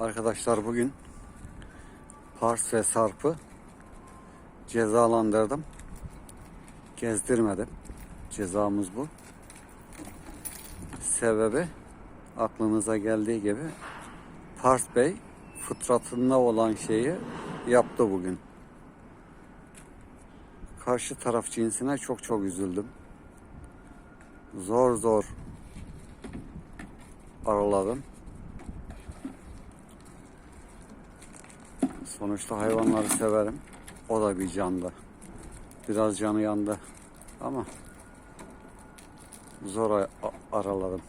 Arkadaşlar bugün Pars ve Sarp'ı cezalandırdım. Gezdirmedim. Cezamız bu. Sebebi aklınıza geldiği gibi Pars Bey fıtratında olan şeyi yaptı bugün. Karşı taraf cinsine çok çok üzüldüm. Zor zor araladım. Sonuçta hayvanları severim. O da bir canlı. Biraz canı yandı. Ama zor araladım.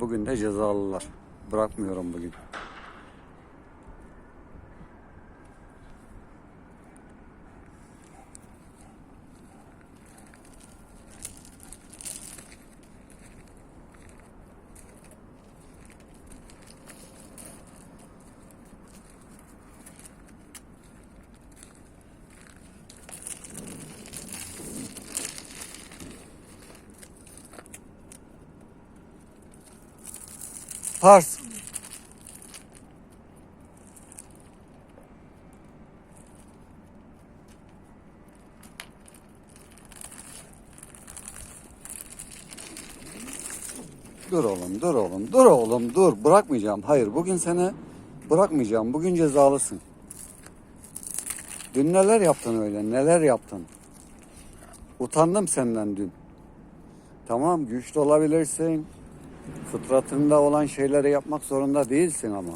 Bugün de cezalılar. Bırakmıyorum bugün. Pars. Dur oğlum, dur oğlum, dur oğlum, dur. Bırakmayacağım. Hayır, bugün seni bırakmayacağım. Bugün cezalısın. Dün neler yaptın öyle, neler yaptın? Utandım senden dün. Tamam, güçlü olabilirsin. Fıtratında olan şeyleri yapmak zorunda değilsin ama.